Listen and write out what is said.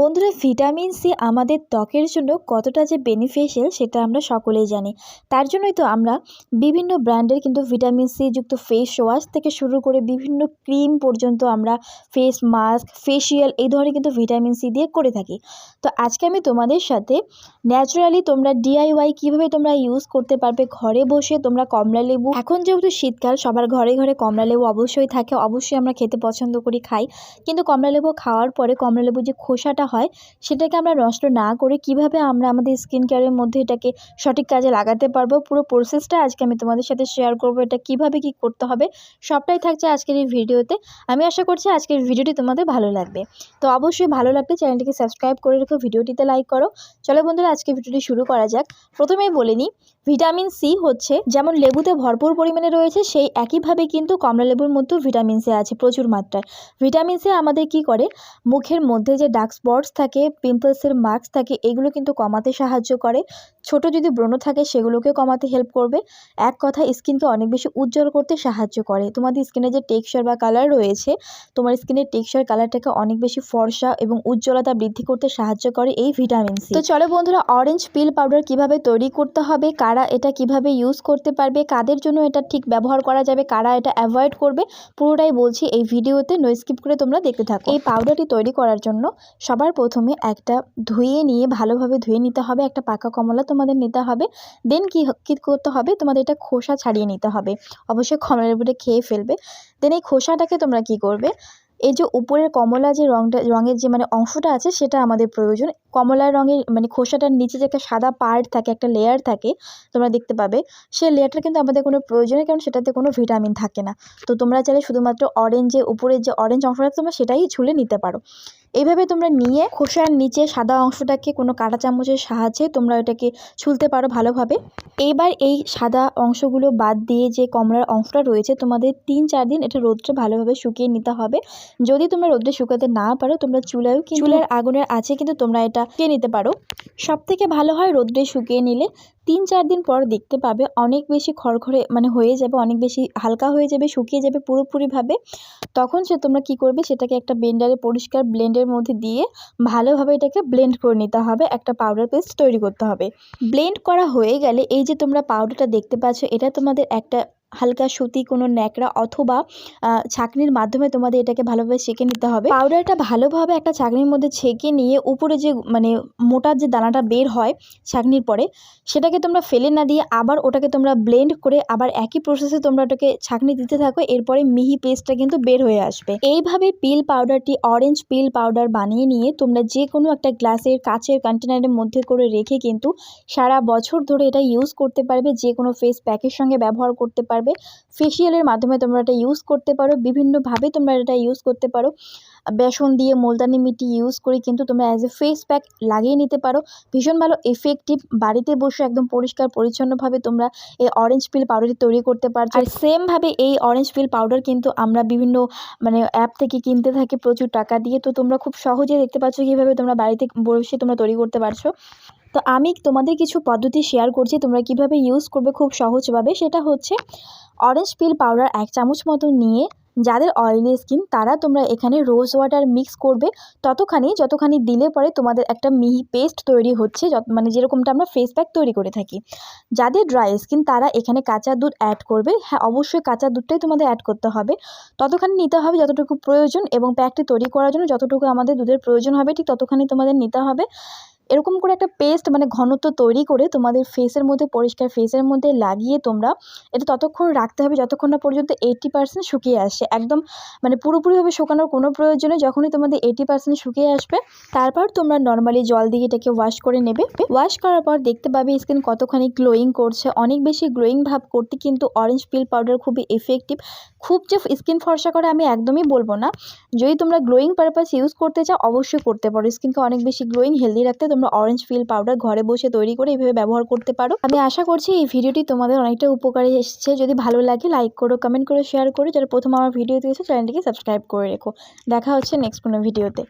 বন্ধুরা, vitamin C আমাদের ত্বকের জন্য কতটা যে বেনিফিশিয়াল সেটা আমরা সকলেই জানি। তার জন্যই তো আমরা বিভিন্ন ব্র্যান্ডের কিন্তু ভিটামিন সি যুক্ত ফেস ওয়াশ থেকে শুরু করে বিভিন্ন ক্রিম পর্যন্ত আমরা ফেস মাস্ক ফেসিয়াল এই ধরনের কিন্তু ভিটামিন সি দিয়ে করে থাকি। তো আজকে আমি তোমাদের সাথে ন্যাচারালি তোমরা ডিআইওয়াই কীভাবে তোমরা ইউজ করতে পারবে ঘরে বসে তোমরা কমলা লেবু। এখন যেহেতু শীতকাল, সবার ঘরে ঘরে কমলা লেবু অবশ্যই থাকে, অবশ্যই আমরা খেতে পছন্দ করি, খাই। কিন্তু কমলা লেবু খাওয়ার পরে কমলা লেবুর যে খোসাটা হয়, সেটাকে আমরা নষ্ট না করে কীভাবে আমরা আমাদের স্কিন কেয়ারের মধ্যে এটাকে সঠিক কাজে লাগাতে পারব? পুরো প্রসেসটা আজকে আমি তোমাদের সাথে শেয়ার করব, এটা কীভাবে কি করতে হবে, সবটাই থাকছে আজকের এই ভিডিওতে। আমি আশা করছি আজকের ভিডিওটি তোমাদের ভালো লাগবে। তো অবশ্যই ভালো লাগলে চ্যানেলটিকে সাবস্ক্রাইব করে রেখো, ভিডিওটিতে লাইক করো। চলো বন্ধুরা, আজকে ভিডিওটি শুরু করা যাক। প্রথমেই বলে নিই ভিটামিন সি হচ্ছে, যেমন লেবুতে ভরপুর পরিমাণে রয়েছে, সেই একইভাবে কিন্তু কমলা লেবুর মধ্যেও ভিটামিন সি আছে প্রচুর মাত্রায়। ভিটামিন সি আমাদের কি করে? মুখের মধ্যে যে ডার্ক স্পটস থাকে পিম্পলসের মার্কস থাকে, এগুলো কিন্তু কমাতে সাহায্য করে। ছোট যদি ব্রণ থাকে সেগুলোকে কমাতে হেল্প করবে। এক কথা স্কিনকে অনেক বেশি উজ্জ্বল করতে সাহায্য করে। তোমাদের স্কিনের যে টেক্সচার বা কালার রয়েছে, তোমার স্কিনের টেক্সচার কালারটাকে অনেক বেশি ফর্সা এবং উজ্জ্বলতা বৃদ্ধি করতে সাহায্য করে এই ভিটামিন সি। তো চলো বন্ধুরা অরেঞ্জ পিল পাউডার কীভাবে তৈরি করতে হবে, কারা এটা কীভাবে ইউজ করতে পারবে, কাদের জন্য এটা ঠিক ব্যবহার করা যাবে, কারা এটা অ্যাভয়েড করবে, পুরোটাই বলছি এই ভিডিওতে নো স্কিপ করে তোমরা দেখতে থাকো। এই পাউডারটি তৈরি করার জন্য সবার প্রথমে একটা ধুয়ে নিয়ে ভালোভাবে ধুয়ে নিতে হবে, একটা পাকা কমলা তোমাদের নিতে হবে দেন কী কী করতে হবে, তোমাদের এটা খোসা ছাড়িয়ে নিতে হবে। অবশ্যই কমলা উপরে খেয়ে ফেলবে। দেন এই খোসাটাকে তোমরা কী করবে এই যে উপরের কমলা যে রঙটা রঙের যে মানে অংশটা আছে সেটা আমাদের প্রয়োজন। কমলা রঙের মানে খোসাটার নিচে যে একটা সাদা পার্ট থাকে, একটা লেয়ার থাকে, তোমরা দেখতে পাবে। সেই লেয়ারটা কিন্তু আমাদের কোনো প্রয়োজনে কারণ সেটাতে কোনো ভিটামিন থাকে না। তো তোমরা চাইলে শুধুমাত্র অরেঞ্জে উপরের যে অরেঞ্জ অংশটা তোমরা সেটাই ছুলে নিতে পারো। এইভাবে তোমরা নিয়ে খোসার নিচে সাদা অংশটাকে কোনো কাঁটা চামচের সাহায্যে তোমরা এটাকে ছুলতে পারো ভালোভাবে। এইবার এই সাদা অংশগুলো বাদ দিয়ে যে কমলার অংশটা রয়েছে তোমাদের তিন চার দিন এটা রোদ্রে ভালোভাবে শুকিয়ে নিতে হবে। যদি তোমরা রোদ্রে শুকাতে না পারো তোমরা চুলায়ও চুলার আগুনের আছে কিন্তু তোমরা এটা নিতে পারো। সব থেকে ভালো হয় রোদ্রে শুকিয়ে নিলে তিন চার দিন পর দেখতে পাবে অনেক বেশি খড়খড়ে মানে হয়ে যাবে, অনেক বেশি হালকা হয়ে যাবে, শুকিয়ে যাবে পুরোপুরিভাবে। তখন সে তোমরা কি করবে, সেটাকে একটা ব্লেন্ডারে পরিষ্কার ব্লেন্ডের মধ্যে দিয়ে ভালোভাবে এটাকে ব্লেন্ড করে নিতে হবে। একটা পাউডার পেস্ট তৈরি করতে হবে। ব্লেন্ড করা হয়ে গেলে এই যে তোমরা পাউডারটা দেখতে পাচ্ছ, এটা তোমাদের একটা হালকা সুতি কোনো ন্যাকড়া অথবা ছাঁকনির মাধ্যমে তোমাদের এটাকে ভালোভাবে ছেঁকে নিতে হবে। পাউডারটা ভালোভাবে একটা ছাঁকনির মধ্যে ছেঁকে নিয়ে উপরে যে মানে মোটার যে দানাটা বের হয় ছাঁকনির পরে, সেটাকে তোমরা ফেলে না দিয়ে আবার ওটাকে তোমরা ব্লেন্ড করে আবার একই প্রসেসে তোমরা ওটাকে ছাঁকনি দিতে থাকো, এরপরে মিহি পেস্টটা কিন্তু বের হয়ে আসবে। এইভাবে পিল পাউডারটি অরেঞ্জ পিল পাউডার বানিয়ে নিয়ে তোমরা যে কোনো একটা গ্লাসের কাচের কন্টেনারের মধ্যে করে রেখে কিন্তু সারা বছর ধরে এটা ইউজ করতে পারবে যে কোনো ফেস প্যাকের সঙ্গে ব্যবহার করতে পারবে। পারবে। ফেসিয়ালের মাধ্যমে তোমরা এটা ইউজ করতে পারো। বিভিন্নভাবে তোমরা এটা ইউজ করতে পারো। বেসন দিয়ে মুলতানি মিটি ইউজ করে কিন্তু তোমরা অ্যাজ এ ফেস প্যাক লাগিয়ে নিতে পারো। ভীষণ ভালো এফেক্টিভ বাড়িতে বসে একদম পরিষ্কার পরিচ্ছন্নভাবে তোমরা এই অরেঞ্জ পিল পাউডারটি তৈরি করতে পারছ। আর সেমভাবে এই অরেঞ্জ পিল পাউডার কিন্তু আমরা বিভিন্ন মানে অ্যাপ থেকে কিনতে থাকি প্রচুর টাকা দিয়ে। তো তোমরা খুব সহজে দেখতে পাচ্ছ কীভাবে তোমরা বাড়িতে বসে তোমরা তৈরি করতে পারছ। তো আমি তোমাদের কিছু পদ্ধতি শেয়ার করছি, তোমরা কীভাবে ইউজ করবে খুব সহজভাবে। সেটা হচ্ছে অরেঞ্জ পিল পাউডার এক চামচ মতো নিয়ে, যাদের অয়েলি স্কিন তারা তোমরা এখানে রোজ ওয়াটার মিক্স করবে। ততখানি, যতখানি দিলে পরে তোমাদের একটা মিহি পেস্ট তৈরি হচ্ছে মানে যেরকমটা আমরা ফেস প্যাক তৈরি করে থাকি। যাদের ড্রাই স্কিন তারা এখানে কাঁচা দুধ অ্যাড করবে। হ্যাঁ অবশ্যই কাঁচা দুধটাই তোমাদের অ্যাড করতে হবে। ততখানি নিতে হবে যতটুকু প্রয়োজন এবং প্যাকটি তৈরি করার জন্য যতটুকু আমাদের দুধের প্রয়োজন হবে, ঠিক ততখানি তোমাদের নিতে হবে। এরকম করে একটা পেস্ট মানে ঘনত্ব তৈরি করে তোমাদের ফেসের মধ্যে, পরিষ্কার ফেসের মধ্যে লাগিয়ে তোমরা এটা ততক্ষণ রাখতে হবে যতক্ষণ না পর্যন্ত এইটি পার্সেন্ট শুকিয়ে আসে। একদম মানে পুরোপুরিভাবে শুকানোর কোনো প্রয়োজনে যখনই তোমাদের এইটি পার্সেন্ট শুকিয়ে আসবে, তারপর তোমরা নর্মালি জল দিয়ে এটাকে ওয়াশ করে নেবে। ওয়াশ করার পর দেখতে পাবে স্কিন কতখানি গ্লোয়িং করছে। অনেক বেশি গ্লোয়িং ভাব করতে কিন্তু অরেঞ্জ পিল পাউডার খুবই এফেক্টিভ খুব যে স্কিন ফর্সা করে আমি একদমই বলব না। যদি তোমরা গ্লোয়িং পারপাস ইউজ করতে চাও, অবশ্যই করতে পারো। স্কিনকে অনেক বেশি গ্লোয়িং হেলদি রাখতে তোমরা অরেঞ্জ ফিল পাউডার ঘরে বসে তৈরি করে এইভাবে ব্যবহার করতে পারো। আমি আশা করছি এই ভিডিওটি তোমাদের অনেকটা উপকারে এসেছে। যদি ভালো লাগে লাইক করো কমেন্ট করো শেয়ার করো। যারা প্রথম আমার ভিডিও দিয়েছে চ্যানেলটিকে সাবস্ক্রাইব করে রেখো। দেখা হচ্ছে নেক্সট কোনো ভিডিওতে